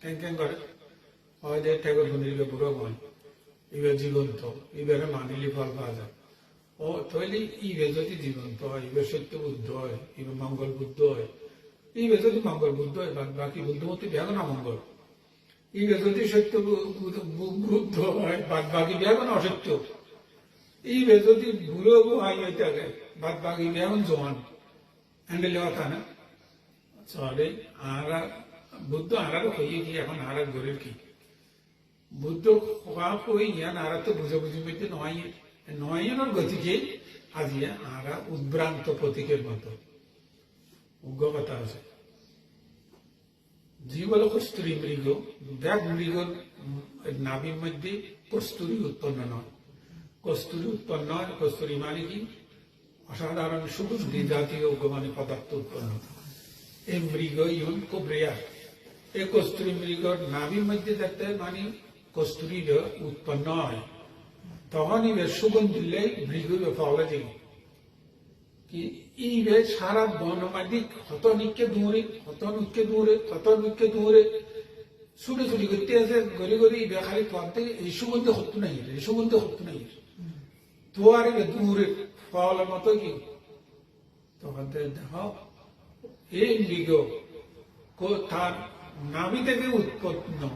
ক্যাং ক্যাং করে। হয় যে ঠেগর শুনিলে বুড়ো বল। ইবে জীবন্ত, ইবেরে মানিলি ফল পাওয়া যায়। ও তাহলে ইবে যদি জীবন্ত হয়, ইবে সত্য বুদ্ধ ইবে মঙ্গল বুদ্ধ হয়, ইবে যদি মঙ্গল বুদ্ধ হয় বাকি বুদ্ধমতি ব্যাগ না মঙ্গল। ইবে যদি সত্য বুদ্ধ হয় বাদ বাকি ব্যাগ না অসত্য। ইবে যদি বুড়ো হয় আগে বাদ বাকি ব্যাগ জোয়ান। হ্যান্ডেল কথা না সরি আরা বুদ্ধ আরার হইয়ে কি এখন আরার গরিব কি? বুদ্ধ হওয়া হই ইয়ান আরা তো বুঝে মধ্যে নয়। নয়নের গতিকে আজিয়া আরা উদ্ভ্রান্ত প্রতীকের মতো। উগ্র কথা আছে। জীব হল কস্তুরী মৃগ ব্যাগ মৃগর নাভির মধ্যে কস্তুরী উৎপন্ন নয়। কস্তুরী উৎপন্ন হয় কস্তুরী মানে কি? অসাধারণ সুগন্ধি জাতীয় মানে পদার্থ উৎপন্ন। এই মৃগ ইউন খুব রেয়ার এই কস্তুরী মৃগর নাভির মধ্যে দেখতে মানে কস্তুরী উৎপন্ন হয়। তখন ইবে সুগন্ধিলে মৃগ ফলে দিল কি ইবে সারা বনমাদিক হতনিককে দূরে হতনুককে দূরে হতনুককে দূরে, ছুটে ছুটি করতে আছে গলি গলি ইবে খালি থেকে এই সুগন্ধি হতো নাই এই সুগন্ধি হতো নাই তোমার ইবে দূরে ফলের মতো কি? তখন দেখ, এই মৃগ তার নাভি থেকে উৎপন্ন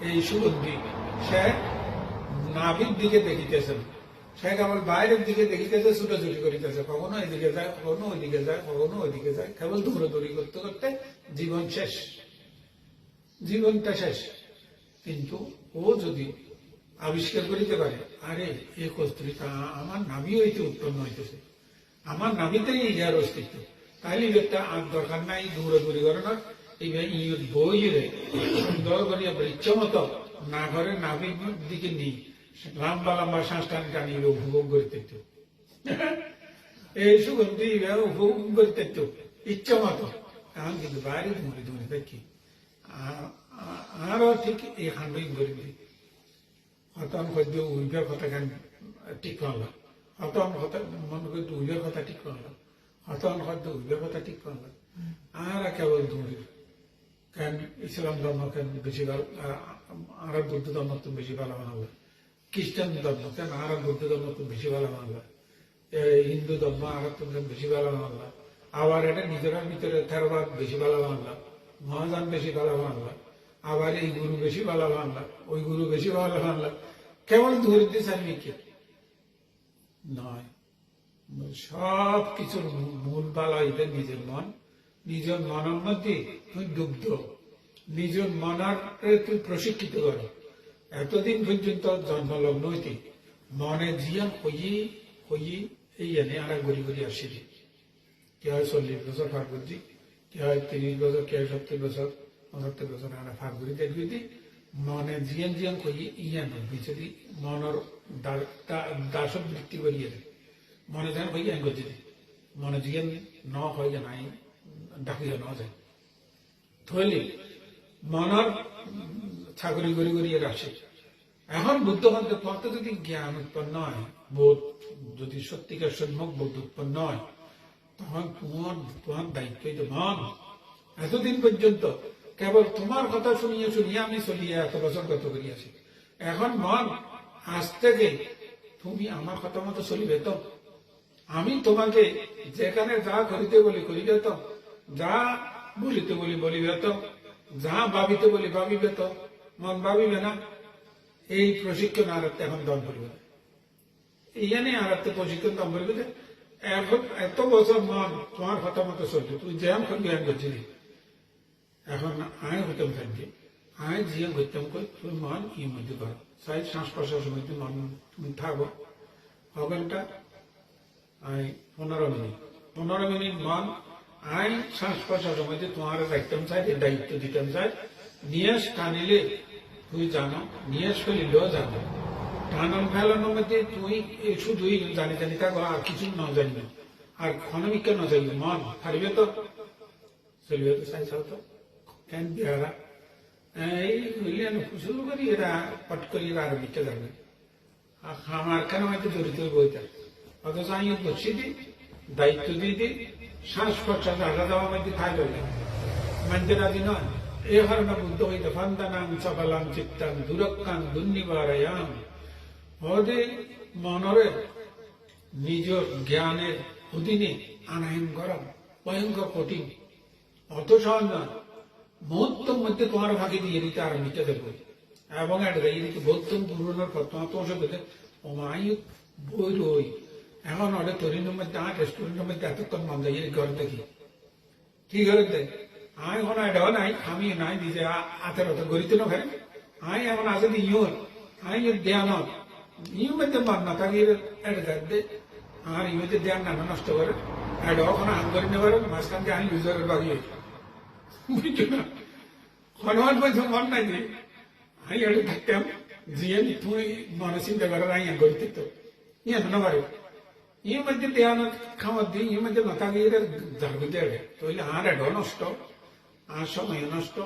এই সুগন্ধি। সে নাভির দিকে দেখিতেছেন। সে কেবল বাইরের দিকে দেখিতেছে, ছুটাছুটি করিতেছে। কখনো এদিকে যায়, কখনো ওইদিকে যায়, কখনো ওইদিকে যায়। কেবল দৌড়াদৌড়ি করতে করতে জীবন শেষ। জীবনটা শেষ। কিন্তু ও যদি আবিষ্কার করিতে পারে, আরে এই কস্তুরিটা আমার নাভি হইতে উৎপন্ন হইতেছে। আমার নাভিতেই ইহার অস্তিত্ব। তাহলে একটা আর দরকার নাই দৌড়াদৌড়ি করানোর এইবার ই বই রে সুন্দর করিয়া বৃক্ষ মতো না ঘরে নাভির দিকে নিই লম্বা লম্বা শ্বাস টান টানি উপভোগ করিতে তো। এই সুগন্ধি উপভোগ করিতে তো ইচ্ছা মতো এখন কিন্তু বাইরে ধুমে ধুমে দেখি আরও ঠিক এই হান্ডিং করে দিই হতন সদ্য উইবের কথা গান ঠিক করলাম হতন কথা মনে করি উইবের কথা ঠিক করলাম হতন সদ্য উইবের কথা ঠিক করলাম আর কেবল দৌড়ি কেন ইসলাম ধর্ম কেন বেশি ভালো আর বুদ্ধ ধর্ম তো বেশি ভালো বানালো খ্রিস্টান ধর্ম কেন আর বুদ্ধ ধর্ম তো বেশি ভালো বানালো হিন্দু ধর্ম আর বেশি ভালো মানলা আবার এটা নিজের ভিতরে থেরবাদ বেশি ভালো বানালো মহাজান বেশি ভালো বানালো আবার এই গুরু বেশি ভালো বানালো ওই গুরু বেশি ভালো বানালো কেবল ধরে দিয়েছে আমি নয়। সব কিছুর মূল বালা এটা নিজের মন। নিজের মনের মধ্যে তুই ডুবদ নিজের মনার তুই প্রশিক্ষিত কর। এতদিন পর্যন্ত জন্মলগ্ন হইতে মনে জিয়ান হইয়ে হইয়ে এই এনে আর গড়ি গড়ি আসছিলি কে হয় চল্লিশ বছর ফার করছি কে হয় তিরিশ বছর, কে হয় সত্তর বছর, পঁচাত্তর বছর আর করি দেখবি মনে জিয়ান জিয়ান কইয়ে ইয়ান বিচরি মনের দাসত বৃত্তি করিয়ে দেয় মনে যেন যায় গতি মনে জিয়ান ন হয় নাই। যায় মনের রাখছে এখন যদি জ্ঞান উৎপন্ন হয় বোধ যদি সত্যিকার সম্যক বোধ উৎপন্ন হয় তখন তোমার তোমার দায়িত্ব তো মন এতদিন পর্যন্ত কেবল তোমার কথা শুনিয়ে শুনিয়ে আমি চলিয়ে এত বছর গত করিয়াছি এখন মন আজ থেকে তুমি আমার কথা মতো চলিবে তো আমি তোমাকে যেখানে যা করিতে বলি করিবে তো যা বলিতে বলি বলিবে তো যা ভাবিতে বলি ভাবিবে তো, মন ভাবিবে না। এই প্রশিক্ষণ আর এখন দম করিবে। ইয়ানে আর প্রশিক্ষণ দম করিবে এখন এত বছর মন তোমার কথা মতো চলছে তুই জ্যাম করবি আমি করছিলি, এখন আয় হতাম থাকবে। আয় জিয়াম হইতাম কই তুই মন ই মধ্যে কর। সাই শ্বাস প্রশ্বাসের মধ্যে মন তুমি থাকো। ঘণ্টা আই পনেরো মিনিট। পনেরো মিনিট মন আই শ্বাস প্রশ্বাসের মধ্যে তোমার রাখতাম চাই দায়িত্ব দিতাম চাই। নিয়াস টানিলে তুই জানো, নিয়াস ফেলিলেও জানো। টানন ফেলানোর মধ্যে তুই শুধুই জানি জানি থাকো, আর কিছু ন জানি আর ক্ষণবিজ্ঞ ন জানি মন হারিবে তো। চলিবে তো চাই চাও তো। কেন বিহারা? এই হইলেন ফুসুল করি, এরা পট করি, এরা আর বিকে যাবে আর আমার কেন হয়তো জড়িত বইটা? অথচ আমি বসি দিই, দায়িত্ব দিয়ে দিই। শ্বাস প্রশ্বাস আলাদা মধ্যে থাকবে মানতে রাজি নয় এই কারণে বুদ্ধ হইতে ফান্দানাং সফলাং চিত্তাং দুরক্ষাং দুর্নিবারায়াম হদে মনরে নিজ জ্ঞানের অধীনে আনায়ন করা, ভয়ঙ্কর কঠিন। অত সহজ নয় মুহূর্তের মধ্যে তোমার ফাঁকি দিয়ে দিতে আরম্ভিত দেবো। এবং এটা এই দিকে বলতুম পুরনোর পর তোমার তোমার সাথে ও মাই বই রই এখন ওটা তরিনের মধ্যে আর রেস্টুরেন্টের মধ্যে এতক্ষণ মন্দা এই ঘর দেখি। ঠিক হলে দেখ আমি এখন এটাও নাই আমি নাই দিছে হাতের অত গরিতে না ফেরে আমি এখন আছে দি ইউর আমি ধ্যান ইউ মধ্যে মান না থাকি এটা দেখতে আর ইউতে ধ্যান না নষ্ট করে এটাও এখন আন করে নেবার, মাঝখান দিয়ে আমি লুজারের বাকি বুঝছ না? হনুমান বলছে মন নাই যে আমি এটা থাকতাম, জিয়ে তুই মনে চিন্তা করে আমি গরিতে তো। ইয়ে না পারে ಈ ಮಧ್ಯೆ ಧ್ಯಾನ ಕಾವದ್ದಿ ಈ ಮಧ್ಯೆ ಗೊತ್ತಾಗಿದ್ರೆ ಜರುಗುತ್ತೇವೆ ತೊಯ್ಲಿ ಆರು ಎಡೋನು ಅಷ್ಟು ಆ ಸಮಯನೂ ಅಷ್ಟು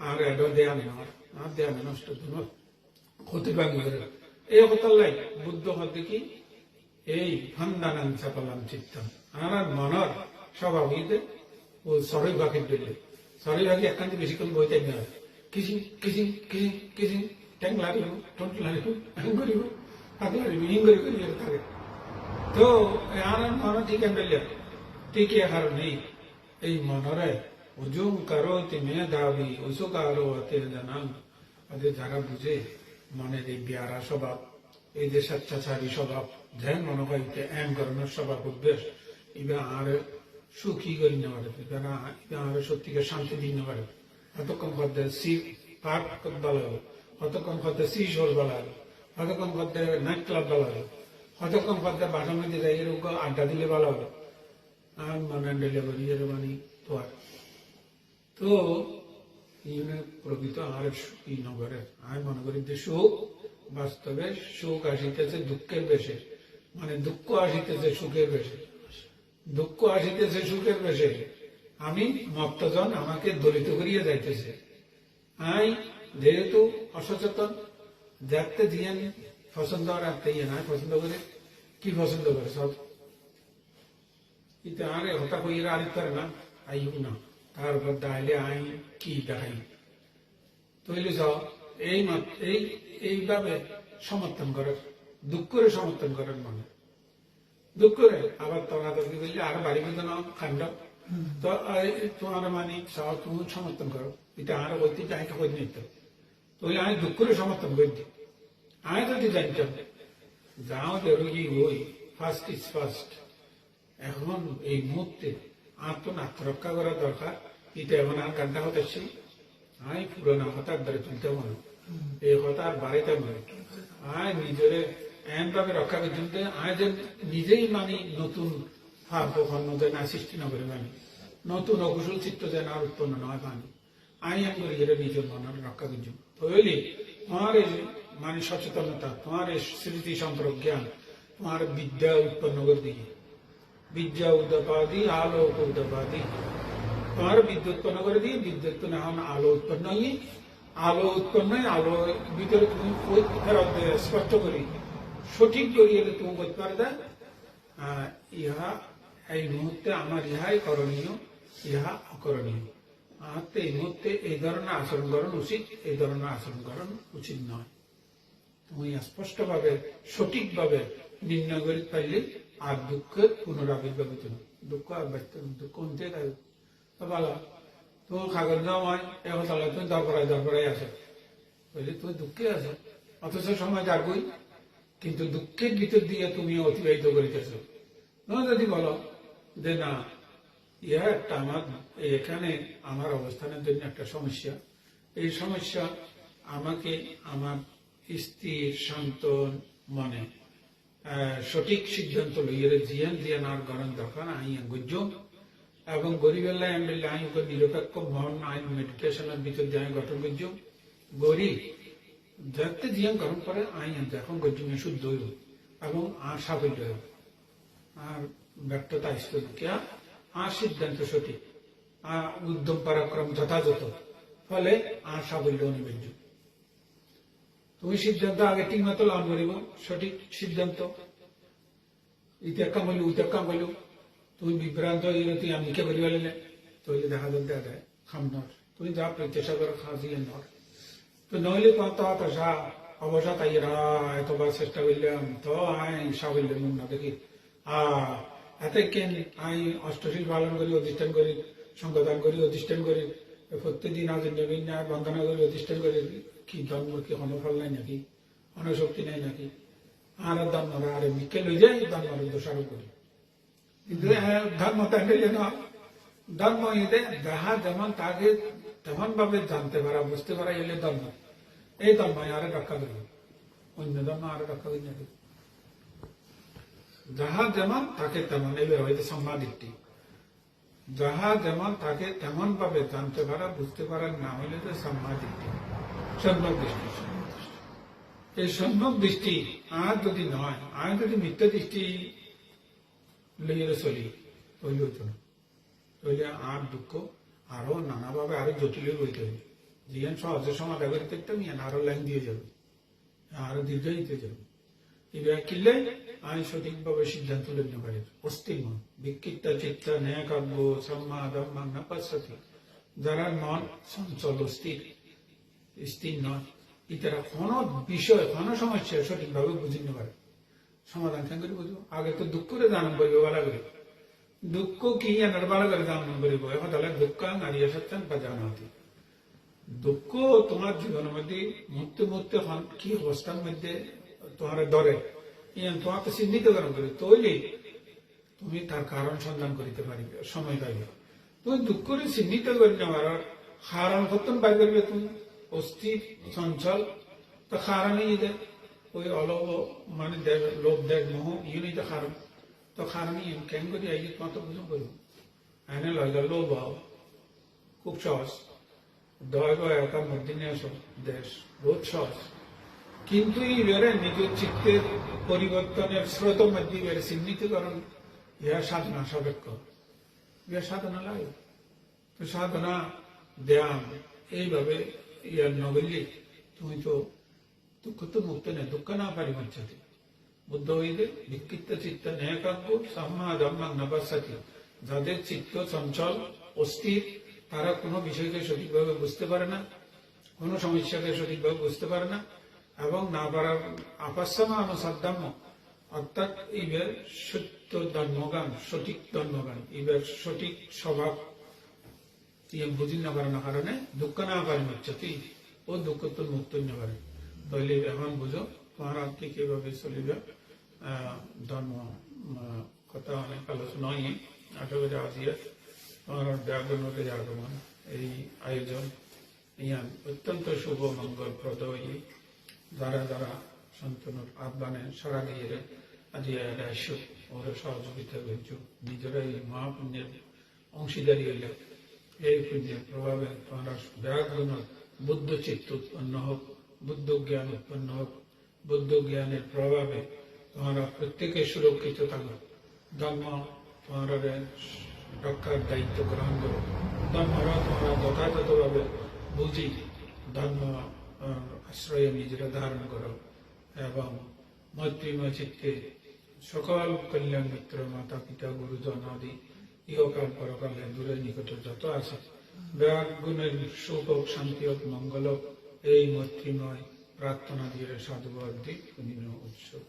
ಆರು ಎಡೋ ಧ್ಯಾನ ಆ ಧ್ಯಾನನೂ ಅಷ್ಟು ದಿನ ಕೂತಿರ್ಬಂಗಿದ್ರೆ ಏ ಗೊತ್ತಲ್ಲ ಬುದ್ಧ ಹೊತ್ತಿಗೆ এই ফান্দানান চাপালাম চিত্তাম আমার মনের স্বভাব হইতে ও সরই বাকি দিলে সরই বাকি একখান বেশিক্ষণ বইতে না কিসি কিসি কিসি কিসি ট্যাং লাগল টোট লাগল হ্যাং করিব হাত লাগল হিং করি করি থাকে তো આનંદ માનો ટીકે મળ્યો ટીકે હર નહીં એ મનોરે ઉજુમ કરો দাবি મેં ધાવી ઉસુકારો તે જનામ যারা বুঝে, মনের এই বিয়ারা স্বভাব, এই যে স্বেচ্ছাচারী স্বভাব ধ্যান মনে হয় এম করানোর স্বভাব উদ্দেশ ইবা আর সুখী করে নিতে পারে ইবা আর সত্যিকে শান্তি দিয়ে নিতে পারে এতক্ষণ হদ্দে সি পার্ক বলা হলো অতক্ষণ হদ্দে সি শোর বলা হলো অতক্ষণ হদ্দে নাইট ক্লাব বলা হলো কতক্ষণ কথা বাসার মধ্যে যাই এরকম আড্ডা দিলে ভালো হবে। আর মানে ডেলিভারি এর তো আর। তো প্রকৃত আর ই নগরে। আমি মনে করি যে সুখ বাস্তবে সুখ আসিতেছে দুঃখের বেশে। মানে দুঃখ আসিতেছে সুখের বেশে। দুঃখ আসিতেছে সুখের বেশে। আমি মত্তজন আমাকে দলিত করিয়া যাইতেছে। আই, যেহেতু অসচেতন, দেখতে দিয়ে পছন্দ রাখতে ইয়ে না পছন্দ করে কি পছন্দ করে সব? ইতে আরে হতা কই আর করে না আইউ না। তারপর দাইলে আই কি দেখাই? তৈলে যাও, এই এই, এইভাবে সমর্থন করে দুঃখ করে সমর্থন করেন মানে। দুঃখ করে আবার তর্কাতর্কি করলে আর বাড়ি কিন্তু না খান্ড তো তোমার মানে তুমি সমর্থন করো। এটা আর ঐতিহ্য আইকে করে নিত আমি দুঃখ করে সমর্থন করি। দিই যদি জানতাম যাও রোগী হই ফার্স্ট ইজ ফার্স্ট এখন এই মুহূর্তে আত্ম আত্মরক্ষা করা দরকার। এটা এখন আর গানটা হতেছি আমি পুরোনো হতার ধরে তুলতে মনে। এই হতার বাড়িতে মনে। আয় নিজের এমন ভাবে রক্ষা করে তুলতে আয় যে নিজেই মানি নতুন ভাব যেন সৃষ্টি না করে মানি। নতুন অকুশল চিত্ত যেন আর উৎপন্ন নয় মানি। আমি এম করি নিজের মনের রক্ষা করছি তোমার এই মানে সচেতনতা, তোমার স্মৃতি সম্পর্ক, জ্ঞান, তোমার বিদ্যা উৎপন্ন করে দিয়ে বিদ্যা উদপাদি আলোক উদপাদি তোমার বিদ্যুৎ উৎপন্ন করে দিয়ে বিদ্যুৎ তো না হন আলো উৎপন্ন হয়ে আলো উৎপন্ন হয়, আলো ভিতরে তুমি ফেরত স্পষ্ট করি। সঠিক করি এলে তুমি করতে পারবে ইহা এই মুহূর্তে আমার ইহাই করণীয়, ইহা অকরণীয়। আর তো এই মুহূর্তে এই ধরনের আচরণ করানো উচিত, এই ধরনের আচরণ করানো উচিত নয়। তুমি স্পষ্টভাবে, সঠিকভাবে নির্ণয় করে পাইলে আর দুঃখের পুনরাবির্ভাব হতো না দুঃখ আর না। দুঃখ অন্তে থাকে তো ভালো তোমার খাগর যাও হয় এখন তাহলে তুমি দরকারায় দরকারায় আছে বলি তুমি দুঃখে আছে অথচ সময় যাবই কিন্তু দুঃখের ভিতর দিয়ে তুমি অতিবাহিত করিতেছ। যদি বলো যে, না, ইহা একটা আমার, এখানে আমার অবস্থানের জন্য একটা সমস্যা। এই সমস্যা আমাকে, আমার স্থির শান্ত মনে। সঠিক সিদ্ধান্ত লইয়ে জিয়ান জিয়ান আর গরম দরকার আই গুজ্জ এবং গরিবেলা এমএলএ আই ওকে নিরপেক্ষ মন আইন মেডিটেশনের ভিতর দিয়ে আমি গঠন করছ গরিব যাতে জিয়ান গরম করে আই যখন গজ্জুম শুদ্ধ হইব এবং আর সাফল্য হইব আর ব্যর্থতা আসতে কিয়া আর সিদ্ধান্ত সঠিক। আর উদ্যম পরাক্রম যথাযথ। ফলে আর সাফল্য অনিবার্য তুমি সিদ্ধান্ত আগে ঠিক মতো লাভ করিব, সঠিক সিদ্ধান্ত। ইতে কাম কাম হইল তুমি বিভ্রান্ত হইলে তুই আমি কে করিবা লেলে। তইলে দেখা যাবে দেখা খামনর তুমি যা প্রত্যাশা করো খাওয়া নর। তো নইলে কত অবসা তাই এতবার চেষ্টা করলাম, তো আই সাবল্য না দেখি। আ, এতে কেন আই অষ্টশীল পালন করি, অধিষ্ঠান করি সংগদান করি, অধিষ্ঠান করি, প্রত্যেকদিন আজ নবীন বন্দনা করি, অধিষ্ঠান করি। কি জন্ম কি হনফল নাই নাকি? অনশক্তি নাই নাকি আর ধর্ম আরে বিকেল হয়ে যায় ধর্মের দোষারোপ করি। হ্যাঁ, ধর্ম ধর্ম এতে যাহা যেমন তাকে তেমন ভাবে জানতে পারা বুঝতে পারা এলে ধর্ম। এই ধর্ম আরে রক্ষা করবে অন্য ধর্ম আরে রক্ষা করি নাকি? যাহা যেমন তাকে তেমন এবার হয়তো সম্মাদিকটি যাহা যেমন তাকে তেমন ভাবে জানতে পারা বুঝতে পারার না হলে তো সম্মাদিকটি সম্যক দৃষ্টি। এই সম্যক দৃষ্টি আর যদি নয়, আর যদি মিথ্যা দৃষ্টি লইয়ে চলি তৈরি হতো না। আর দুঃখ, আরও নানাভাবে আরও জটিল হইতে হবে জিয়ান সহজে সমাধা করে দেখতাম আরও লাইন দিয়ে যাবে, আরও দীর্ঘ হইতে যাবে। এবার কিনলে আমি সঠিকভাবে সিদ্ধান্ত নিতে পারি। অস্থির মন, বিক্ষিপ্ত চিত্ত ন্যায় কাব্য সম্মা ধর্মা না যারা মন চঞ্চল, অস্থির স্থির নয়। ইতারা কোনো বিষয়, কোনো সমস্যা সঠিকভাবে বুঝিতে পারে। সমাধান কেন করে বুঝব? আগে তো দুঃখ করে জানান করিব বলা করে। দুঃখ কি এনার বলা করে জানান করিব? তাহলে দুঃখ নারিয়া সত্যান বা জানাতে দুঃখ তোমার জীবনের মধ্যে, মুহূর্তে মুহূর্তে কি অবস্থার মধ্যে তোমার ইয়ান তোমাকে চিহ্নিত করা করে তৈলে তুমি তার কারণ সন্ধান করিতে পারিবে, সময় পাইবে। তুমি দুঃখ করে চিহ্নিত করে নেওয়ার হারণ পাই করবে তুমি। অস্থির চঞ্চল, তো কারণই যে ওই অলভ মানে দেখ, লোভ দেখ, মোহ ইউনি তো কারণ তো কারণই কেন করি? আই তোমার তো বুঝুন করব এনে লইল লোভ হও খুব সহজ। দয় গয় একার মধ্যে দেশ। বহুত সহজ। কিন্তু এই বেড়ে নিজের চিত্তের পরিবর্তনের স্রোত মধ্যে বেড়ে চিহ্নিতকরণ ইহা সাধনা সাপেক্ষ। ইহা সাধনা লাগে। তো সাধনা, ধ্যান, এইভাবে তুমি তো দুঃখ তো মুক্ত নেই দুঃখ না বুদ্ধ হইলে বিক্ষিপ্ত চিত্ত যাদের চিত্ত চঞ্চল অস্থির তারা কোনো বিষয়কে সঠিকভাবে বুঝতে পারে না কোনো সমস্যাকে সঠিকভাবে বুঝতে পারে না এবং না পারার অনুসাধ্যাম্য অর্থাৎ ইবের সত্য ধর্মগান সঠিক ধর্মগান ইবের সঠিক স্বভাব না পারানোর কারণে দুঃখ না পারেন উচ্চতি ও দুঃখ তো মুক্ত না পারে তাহলে এখন বুঝো তোমরা কি কীভাবে চলিবে ধর্ম কথা অনেক আলোচনা হয় আশা করি আজিয়ে তোমার ব্যাকরণের আগমন এই আয়োজন ইয়ান অত্যন্ত শুভ মঙ্গলপ্রদ হয়ে যারা যারা সন্তানের আহ্বানে সারা দিয়ে আজি রাইস ওরা সহযোগিতা করছ নিজেরা এই মহাপুণ্যের অংশীদারি হইলে এই পুণ্যের প্রভাবে তোমরা ব্যাকরণ বুদ্ধ চিত্ত উৎপন্ন হোক বুদ্ধ জ্ঞান উৎপন্ন হোক বুদ্ধ জ্ঞানের প্রভাবে তোমরা প্রত্যেকে সুরক্ষিত থাকো ধর্ম তোমরা রক্ষার দায়িত্ব গ্রহণ করো ধর্মরা তোমরা যথাযথভাবে বুঝি ধর্ম আশ্রয়ে নিজেরা ধারণ করো এবং মৈত্রীময় চিত্তে সকল কল্যাণ মিত্র মাতা পিতা গুরুজন আদি ইহকাল পরকালে দূরে নিকটে যত আছে ব্যাগ গুণের সুখ হোক, শান্তি হোক মঙ্গল হোক এই মৈত্রীময় প্রার্থনা দিয়ে সাধুবাদ দিক উৎসব